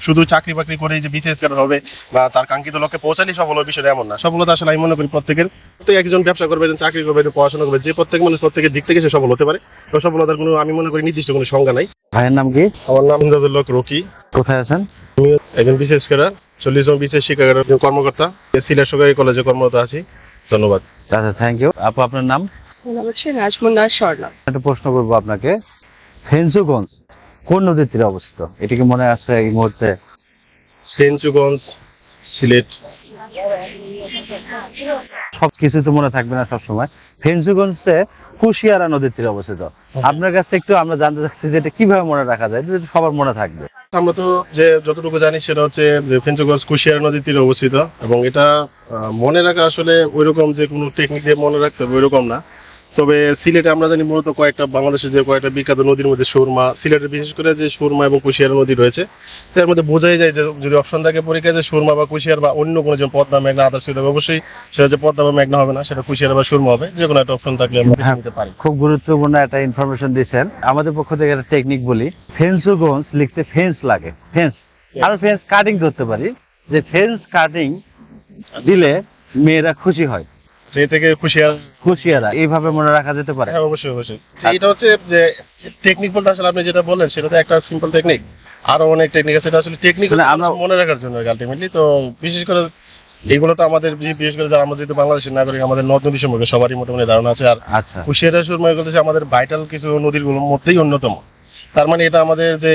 শুধু চাকরি বাকরি করে যে বিসিএস ক্যাডার হবে বা তার কাঙ্ক্ষিত লক্ষ্যে পৌঁছালি সফল হবে বিষয়টা এমন না। সফলতা আসলে আমি মনে করি প্রত্যেকের। প্রত্যেক একজন ব্যবসা করবে একজন চাকরি করবে একজন পড়াশোনা করবে যে প্রত্যেক মানুষ প্রত্যেকের দিক থেকে সে সফল হতে পারে। তো সফলতার কোনো আমি মনে করি নির্দিষ্ট কোনো সংজ্ঞা নাই। ভাইয়ের নাম কি? আমার নাম ইমদাদুল রকি। কোথায় আছেন? আমি একজন বিশেষ ক্যাডার চল্লিশ জন বিশেষ শিক্ষকের একজন কর্মকর্তা। সিলেট সরকারি কলেজে কর্মরত আছি। ধন্যবাদ। আচ্ছা থ্যাংক ইউ আপু আপনার নাম? আমার নাম হচ্ছে নাজমুন্নার স্বর্ণা একটা প্রশ্ন করব আপনাকে। ফেন্সুগঞ্জ। কোন নদীর তীরে অবস্থিত? এটা কি মনে আছে এই মুহূর্তে? সেঞ্চুগঞ্জ সিলেট। সবকিছু তো মনে থাকবে না সবসময়। ফেন্সুগঞ্জে কুশিয়ারা নদীর তীরে অবস্থিত। আপনার কাছে একটু আমরা জানতে চাচ্ছি যে এটা কীভাবে মনে রাখা যায়? এটা সবার মনে থাকবে। আমরা তো যে যতটুকু জানি সেটা হচ্ছে যে ফেঞ্চুগঞ্জ কুশিয়ারা নদীর তীরে অবস্থিত এবং এটা মনে রাখা আসলে ওইরকম যে কোনো টেকনিক দিয়ে মনে রাখতে হবে ওইরকম না। তবে সিলেটে আমরা জানি মূলত কয়েকটা বাংলাদেশের যে কয়েকটা বিখ্যাত নদীর মধ্যে সুরমা সিলেটের বিশেষ করে যে সুরমা এবং কুশিয়ারা নদী রয়েছে তার মধ্যে বোঝাই যায় যে যদি অপশন থাকে পরীক্ষায় যে সুরমা বা কুশিয়ার বা অন্য কোনো যেমন পদ্মা মেঘনা আদার্স হবে অবশ্যই সেটা যে পদ্মা বা মেঘনা হবে না সেটা কুশিয়ারা বা সুরমা হবে যে কোনো একটা অপশন থাকলে আমরা বেছে হ্যাঁ। নিতে পারি। খুব গুরুত্বপূর্ণ একটা ইনফরমেশন দিচ্ছেন আমাদের পক্ষ থেকে একটা টেকনিক বলি ফেন্সুগঞ্জ লিখতে ফেন্স লাগে ফেন্স আর ফেন্স কাটিং ধরতে পারি যে ফেন্স কাটিং দিলে মেয়েরা খুশি হয়। যে থেকে কুশিয়ার এইভাবে মনে রাখা যেতে পারে। হ্যাঁ অবশ্যই অবশ্যই। এটা হচ্ছে যে টেকনিক বলতে আসলে আপনি যেটা বললেন সেটা তো একটা সিম্পল টেকনিক আরও অনেক টেকনিক আছে এটা আসলে টেকনিক মানে আমরা- মনে রাখার জন্য আলটিমেটলি তো বিশেষ করে এগুলো তো আমাদের বিশেষ করে যারা যেহেতু বাংলাদেশের নাগরিক আমাদের নদ নদী সম্পর্কে সবারই মোটামুটি ধারণা আছে। আর আচ্ছা। কুশিয়ারা সুরমা হচ্ছে আমাদের ভাইটাল কিছু নদীর মধ্যেই অন্যতম। তার মানে এটা আমাদের যে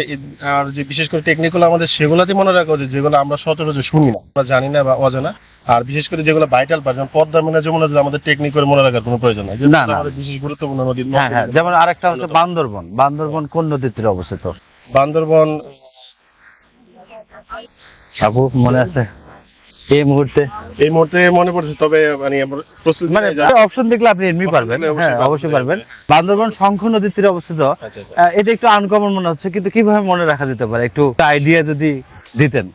আর যে বিশেষ করে টেকনিকগুলো আমাদের সেগুলাতে মনে রাখা উচিত যেগুলো আমরা সচরাচর শুনি না আমরা জানি না বা অজানা। আর বিশেষ করে যেগুলো ভাইটাল পার যেমন পদ্মা মেনা যমুনা আমাদের টেকনিক করে মনে রাখার কোনো প্রয়োজন নাই না। আমাদের বিশেষ গুরুত্বপূর্ণ নদী হ্যাঁ হ্যাঁ যেমন আরেকটা হচ্ছে বান্দরবন। বান্দরবন কোন নদীর তীরে অবস্থিত? বান্দরবন আপু মনে আছে? এই মুহূর্তে? এই মুহূর্তে মনে পড়ছে তবে মানে মানে অপশন দেখলে আপনি এমনি পারবেন। অবশ্যই হ্যাঁ পারবেন। অবশ্যই পারবেন। বান্দরবন শঙ্খ নদীর তীরে অবস্থিত। আচ্ছা, আচ্ছা। আহ, এটা একটু আনকমন মনে হচ্ছে কিন্তু কীভাবে মনে রাখা যেতে পারে? একটু আইডিয়া যদি দিতেন।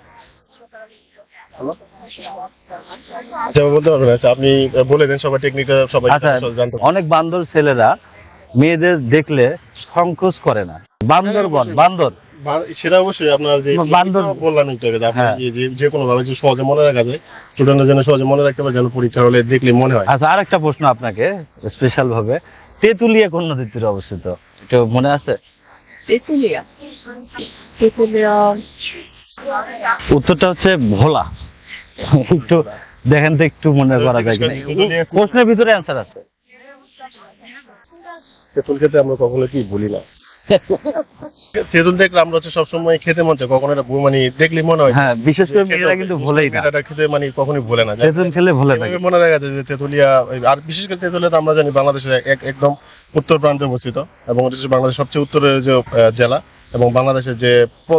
আচ্ছা, বলতে পারবেন আচ্ছা, আপনি বলে দেন সবার টেকনিকটা সবাই আচ্ছা জানতে অনেক বান্দর ছেলেরা মেয়েদের দেখলে সংকোচ করে না। বান্দরবন বান্দর। বা- সেটা অবশ্যই আপনার যে বললাম একটু আগে যে আপনি কোনো ভাবে যে সহজে মনে রাখা যায় স্টুডেন্টরা যেন সহজে মনে রাখতে পারে যেন পরীক্ষা হলে দেখলে মনে হয়। আচ্ছা আরেকটা প্রশ্ন আপনাকে স্পেশাল ভাবে। তেতুলিয়া কোন নদীর তীরে অবস্থিত? একটু মনে আছে? তেতুলিয়া। তেতুলিয়া। উত্তরটা হচ্ছে ভোলা। একটু দেখেন তো একটু মনে করা যায় কিনা। প্রশ্নের ভিতরে অ্যান্সার আছে। তেঁতুল খেতে আমরা কখনো কি বলি না। তেঁতুল দেখলে আমরা হচ্ছে সবসময় খেতে মন চায় কখনো এটা মানে দেখলে মনে হয় হ্যাঁ বিশেষ করে মেয়েরা কিন্তু ভোলেই না। এটা খেতে মানে কখনোই ভুলে না। তেঁতুল খেলে ভোলে না মনে রাখা যায় যে তেঁতুলিয়া আর বিশেষ করে তেঁতুলিয়া তো আমরা জানি বাংলাদেশের এক- একদম উত্তর প্রান্তে অবস্থিত এবং এটা বাংলাদেশের সবচেয়ে উত্তরের যে জেলা এবং বাংলাদেশের যে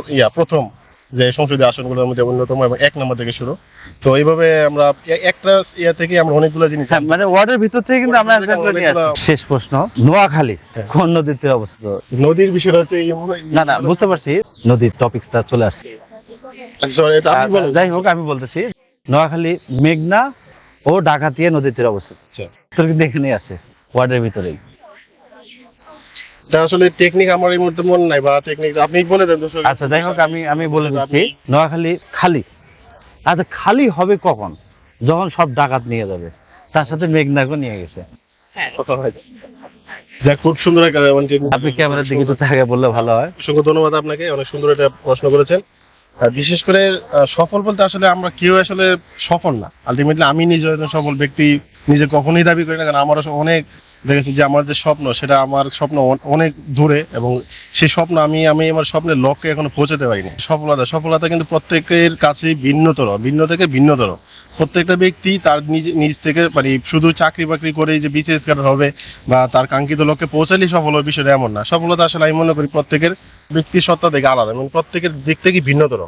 ইয়া প্রথম যে সংসদীয় আসনগুলোর মধ্যে অন্যতম এবং এক নম্বর থেকে শুরু। তো এইভাবে আমরা একটা ইয়া থেকে আমরা অনেকগুলো জিনিস হ্যাঁ, মানে ওয়ার্ডের ভিতর থেকে কিন্তু আমরা শেষ প্রশ্ন নোয়াখালী হ্যাঁ। কোন নদীর তীরে অবস্থিত? নদীর বিষয়টা হচ্ছে না না বুঝতে পারছি। নদীর টপিকটা চলে আসছে। আচ্ছা, আচ্ছা। যাই হোক আমি বলতেছি নোয়াখালী মেঘনা ও ডাকাতিয়া নদীর তীরে অবস্থিত। আচ্ছা। কিন্তু এখানেই আছে ওয়ার্ডের ভিতরেই। এটা আসলে টেকনিক আমার এই মুহূর্তে মনে নাই বা টেকনিক আপনি বলে দেন আচ্ছা যাই হোক আমি আমি বলে দিচ্ছি নোয়াখালী খালি। আচ্ছা খালি হবে কখন? যখন সব ডাকাত নিয়ে যাবে তার সাথে মেঘনাকেও নিয়ে গেছে। হ্যাঁ। খুব সুন্দর একটা মানে technique। আপনি ক্যামেরার দিকে বললে ভালো হয়? অসংখ্য ধন্যবাদ আপনাকে অনেক সুন্দর একটা প্রশ্ন করেছেন। আর বিশেষ করে সফল বলতে আসলে আমরা কেউ আসলে সফল না। আলটিমেটলি আমি নিজে একজন সফল ব্যক্তি নিজে কখনোই দাবি করি না কারণ আমার অনেক দেখেছি যে আমার যে স্বপ্ন, সেটা আমার স্বপ্ন অনেক দূরে এবং সেই স্বপ্ন আমি আমি আমার স্বপ্নের লক্ষ্যে এখনও পৌঁছাতে পারিনি। সফলতা সফলতা কিন্তু প্রত্যেকের কাছেই ভিন্নতর, ভিন্ন থেকে ভিন্নতর। প্রত্যেকটা ব্যক্তি তার নিজ নিজ থেকে মানে শুধু চাকরি বাকরি করে যে বিসিএস ক্যাডার হবে বা তার কাঙ্ক্ষিত লক্ষ্যে পৌঁছালেই সফল হবে বিষয়টা এমন না। সফলতা আসলে আমি মনে করি প্রত্যেকের ব্যক্তির সত্তা থেকে আলাদা এবং প্রত্যেকের দিক থেকে ভিন্নতর।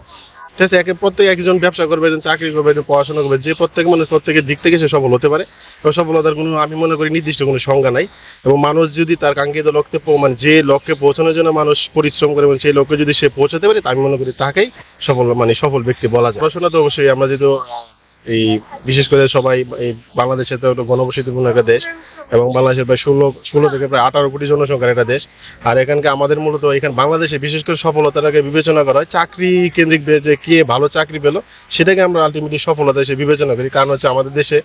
ঠিক আছে প্রত্যেক একজন ব্যবসা করবে, একজন চাকরি করবে, একজন পড়াশোনা করবে, যে প্রত্যেক মানুষ প্রত্যেকের দিক থেকে সে সফল হতে পারে। এবং সফলতার কোনো, আমি মনে করি নির্দিষ্ট কোনো সংজ্ঞা নাই। এবং মানুষ যদি তার কাঙ্ক্ষিত লক্ষ্যে মানে যে লক্ষ্যে পৌঁছানোর জন্য মানুষ পরিশ্রম করে এবং সেই লক্ষ্যে যদি সে পৌঁছাতে পারে, তা আমি মনে করি তাকেই সফল মানে সফল ব্যক্তি বলা যায়। পড়াশোনা তো অবশ্যই আমরা যেহেতু এই বিশেষ করে সবাই এই বাংলাদেশে তো একটা গণবসতিপূর্ণ একটা দেশ এবং বাংলাদেশের প্রায় ষোলো ষোলো থেকে প্রায় আঠারো কোটি জনসংখ্যার একটা দেশ। আর এখানকে আমাদের মূলত এখানে বাংলাদেশে বিশেষ করে সফলতাটাকে বিবেচনা করা হয়, চাকরি কেন্দ্রিক যে কে ভালো চাকরি পেল, সেটাকে আমরা আলটিমেটলি সফলতা হিসেবে বিবেচনা করি। কারণ হচ্ছে আমাদের দেশে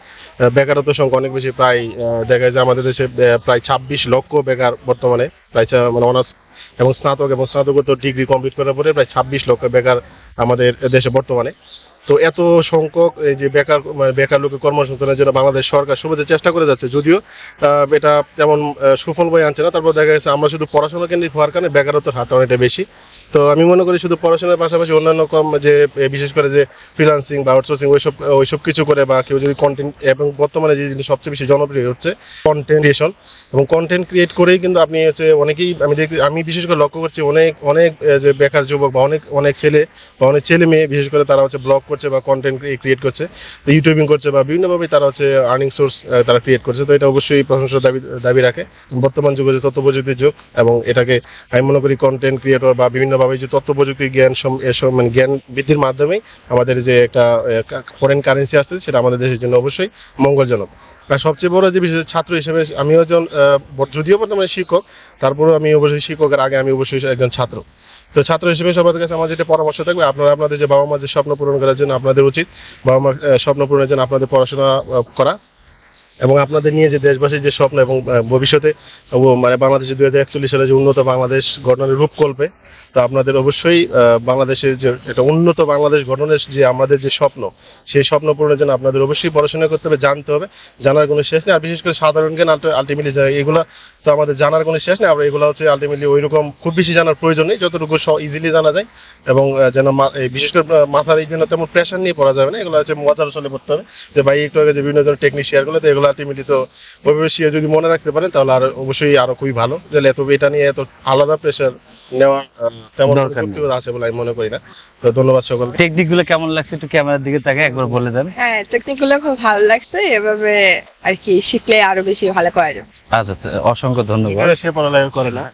বেকারত্ব সংখ্যা অনেক বেশি, প্রায় দেখা যায় আমাদের দেশে প্রায় ছাব্বিশ লক্ষ বেকার বর্তমানে, প্রায় মানে অনার্স এবং স্নাতক এবং স্নাতকোত্তর ডিগ্রি কমপ্লিট করার পরে প্রায় ছাব্বিশ লক্ষ বেকার আমাদের দেশে বর্তমানে। তো এত সংখ্যক এই যে বেকার মানে বেকার লোকের কর্মসংস্থানের জন্য বাংলাদেশ সরকার সর্বোচ্চ চেষ্টা করে যাচ্ছে। যদিও এটা তেমন সুফল বয়ে আনছে না। তারপর দেখা গেছে আমরা শুধু পড়াশোনা কেন্দ্রিক হওয়ার কারণে বেকারত্বের হারটা অনেকটা বেশি। তো আমি মনে করি শুধু পড়াশোনার পাশাপাশি অন্যান্য কর্ম যে বিশেষ করে যে ফ্রিলান্সিং বা আউটসোর্সিং ওইসব ওইসব কিছু করে বা কেউ যদি কন্টেন্ট এবং বর্তমানে যে জিনিস সবচেয়ে বেশি জনপ্রিয় হচ্ছে কন্টেন্ট ক্রিয়েশন এবং কন্টেন্ট ক্রিয়েট করেই কিন্তু আপনি হচ্ছে অনেকেই, আমি দেখি আমি বিশেষ করে লক্ষ্য করছি অনেক অনেক যে বেকার যুবক বা অনেক অনেক ছেলে বা অনেক ছেলে মেয়ে বিশেষ করে তারা হচ্ছে ব্লগ করছে বা কন্টেন্ট ক্রিয়েট করছে ইউটিউবিং করছে বা বিভিন্নভাবে তারা হচ্ছে আর্নিং সোর্স তারা ক্রিয়েট করছে। তো এটা অবশ্যই প্রশংসার দাবি দাবি রাখে। বর্তমান যুগে যে তথ্য প্রযুক্তির যুগ এবং এটাকে আমি মনে করি কন্টেন্ট ক্রিয়েটর বা বিভিন্নভাবে যে তথ্য প্রযুক্তি জ্ঞান মানে জ্ঞান বৃদ্ধির মাধ্যমে আমাদের যে একটা ফরেন কারেন্সি আসছে, সেটা আমাদের দেশের জন্য অবশ্যই মঙ্গলজনক। আর সবচেয়ে বড় যে বিষয় ছাত্র হিসেবে আমি একজন যদিও বর্তমানে শিক্ষক, তারপরেও আমি অবশ্যই শিক্ষকের আগে আমি অবশ্যই একজন ছাত্র। তো ছাত্র হিসেবে সবার কাছে আমার যেটা পরামর্শ থাকবে, আপনারা আপনাদের যে বাবা মার যে স্বপ্ন পূরণ করার জন্য আপনাদের উচিত বাবা মার স্বপ্ন পূরণের জন্য আপনাদের পড়াশোনা করা। এবং আপনাদের নিয়ে যে দেশবাসীর যে স্বপ্ন এবং ভবিষ্যতে মানে বাংলাদেশে দুই হাজার একচল্লিশ সালে যে উন্নত বাংলাদেশ গঠনের রূপকল্পে, তো আপনাদের অবশ্যই বাংলাদেশের যে একটা উন্নত বাংলাদেশ গঠনের যে আমাদের যে স্বপ্ন, সেই স্বপ্ন পূরণের জন্য আপনাদের অবশ্যই পড়াশোনা করতে হবে, জানতে হবে, জানার কোনো শেষ নেই, আর বিশেষ করে সাধারণ জ্ঞান আলটিমেটলি এগুলো তো আমাদের জানার কোনো শেষ নেই, আমরা এগুলো হচ্ছে আলটিমেটলি ওইরকম খুব বেশি জানার প্রয়োজন নেই, যতটুকু ইজিলি জানা যায়, এবং যেন বিশেষ করে মাথার এই জন্য তেমন প্রেশার নিয়ে পড়া যাবে না, এগুলো হচ্ছে মজার চলে পড়তে হবে, যে ভাই, একটু আগে যে বিভিন্ন ধরনের টেকনিক শেয়ার করলে তো এগুলো আলটিমেটলি তো ভবিষ্যতে যদি মনে রাখতে পারেন তাহলে আর অবশ্যই আরও খুবই ভালো। যে এত এটা নিয়ে এত আলাদা প্রেশার নেওয়ার তেমন কিছু দরকার আছে বলে আমি মনে করি না। তো ধন্যবাদ সকলকে। টেকনিকগুলো কেমন লাগছে একটু ক্যামেরার দিকে তাকে একবার বলে দেন। হ্যাঁ টেকনিকগুলো খুব ভালো লাগছে এভাবে আর কি শিখলে আরও বেশি ভালো করা যাবে। আচ্ছা অসংখ্য ধন্যবাদ। সে পড়ালেখা করে না।